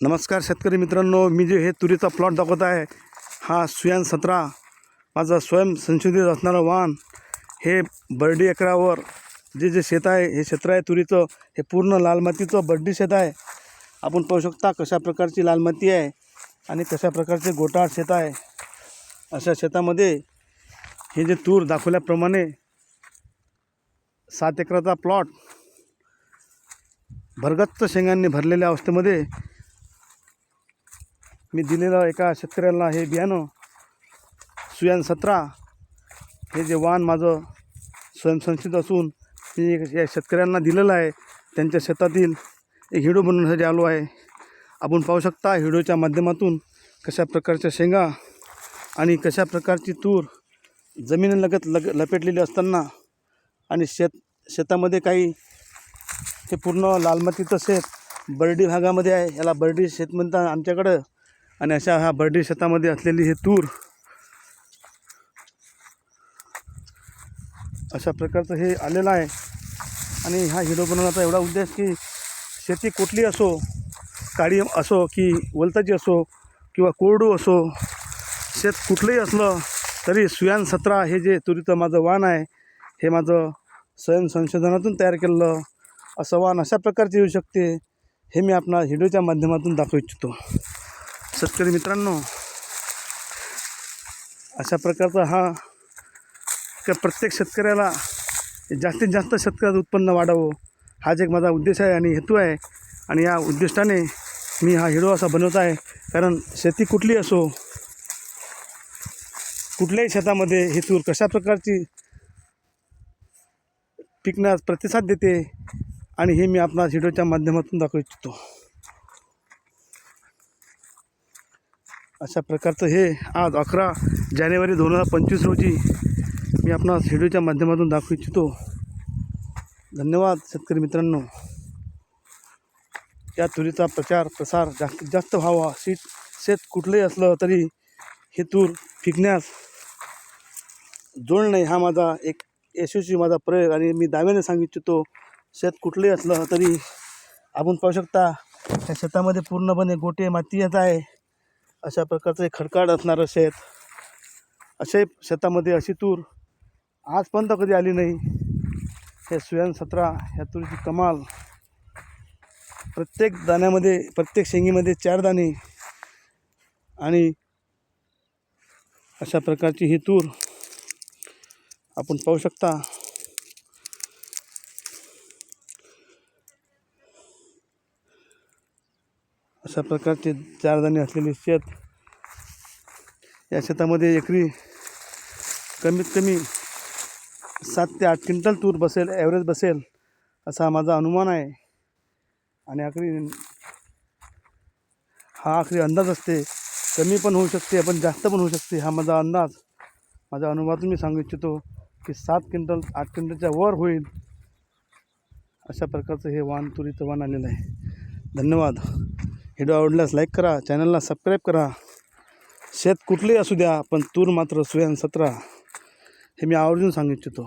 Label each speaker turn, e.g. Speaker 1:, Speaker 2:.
Speaker 1: नमस्कार शेतकरी मित्रांनो मी जे हे तुरीचा प्लॉट दाखवत आहे हा सुयान सतरा माझं स्वयं संशोधित असणारं वाहन हे बर्डी एकरावर जे जे शेत आहे हे क्षेत्र आहे तुरीचं हे पूर्ण लाल मातीचं बर्डी शेत आहे. आपण पाहू शकता कशा प्रकारची लाल माती आहे आणि कशा प्रकारचे गोटाळ शेत आहे. अशा शेतामध्ये हे जे तूर दाखवल्याप्रमाणे सात एकराचा प्लॉट भरगच्च शेंगांनी भरलेल्या अवस्थेमध्ये मी दिलेलं एका शेतकऱ्याला हे बियाणं सुयान सतरा हे जे वाण माझं स्वयंसंस्थित असून मी या शेतकऱ्यांना दिलेलं आहे. त्यांच्या शेतातील एक हिडो बनवण्यासाठी आलो आहे. आपण पाहू शकता हिडोच्या माध्यमातून कशा प्रकारच्या शेंगा आणि कशा प्रकारची तूर जमिनीलगत लग लपेटलेली असताना आणि शेत शेतामध्ये काही हे पूर्ण लाल शेत बर्डी भागामध्ये आहे. याला बर्डी शेत म्हणतात. आमच्याकडं आणि अशा ह्या बर्डी शेतामध्ये असलेली हे तूर. अशा प्रकारचं हे आलेलं आहे. आणि हा हिडो बनवण्याचा एवढा उद्देश की शेती कुठली असो काळी असो की वलताची असो किंवा कोरडू असो शेत कुठलंही असलं तरी सुयान सतरा हे जे तुरीचं माझं वाण आहे हे माझं स्वयं संशोधनातून तयार केलेलं असं वाण अशा प्रकारचे येऊ शकते हे मी आपणा व्हिडिओच्या माध्यमातून दाखवू इच्छितो. शेतकरी मित्रांनो अशा प्रकारचा हा त्या प्रत्येक शेतकऱ्याला जास्तीत जास्त शेतकऱ्याचं उत्पन्न वाढावं हाच एक माझा उद्देश आहे आणि हेतू आहे. आणि या उद्दिष्टाने मी हा हिडो असा बनवत आहे. कारण शेती कुठली असो कुठल्याही शेतामध्ये ही तूर कशा प्रकारची पिकण्यास प्रतिसाद देते आणि हे मी आपणास व्हिडिओच्या माध्यमातून दाखवू इच्छितो. अशा प्रकारचं हे आज अकरा जानेवारी दोन हजार पंचवीस रोजी मी आपणास व्हिडिओच्या माध्यमातून दाखवू इच्छितो. धन्यवाद शेतकरी मित्रांनो. या तुरीचा प्रचार प्रसार जास्तीत जास्त व्हावा. शीत शेत कुठलंही असलं तरी हे तूर फिकण्यास जोडणे हा माझा एक यशस्वी माझा प्रयोग आणि मी दाव्याने सांगू इच्छितो. शेत कुठलंही असलं तरी आपण पाहू शकता त्या शेतामध्ये पूर्णपणे गोटे माती येत आहे. अशा प्रकारचं एक खडकाळ असणारं शेत असे शेतामध्ये अशी तूर आजपर्यंत कधी आली नाही. हे सुयान सतरा ह्या तुरीची कमाल. प्रत्येक दाण्यामध्ये प्रत्येक शेंगीमध्ये चार दाणे आणि अशा प्रकारची ही तूर आपण पाहू शकता. अशा प्रकारचे चार दाणे असलेले शेत या शेतामध्ये एकरी कमीत कमी सात ते आठ क्विंटल तूर बसेल ॲव्हरेज बसेल असा माझा अनुमान आहे. आणि आखरी हा आखरी अंदाज असते. कमी पण होऊ शकते पण जास्त पण होऊ शकते हा माझा अंदाज. माझ्या अनुभवातून मी सांगू इच्छितो की सात क्विंटल आठ क्विंटलच्या वर होईल अशा प्रकारचं हे वाण तुरीचं वाण आलेलं आहे. धन्यवाद. व्हिडिओ आवडल्यास लाईक करा चॅनलला सबस्क्राईब करा. शेत कुठलेही असू द्या पण तूर मात्र सुयान सतरा हे मी आवर्जून सांगू इच्छितो.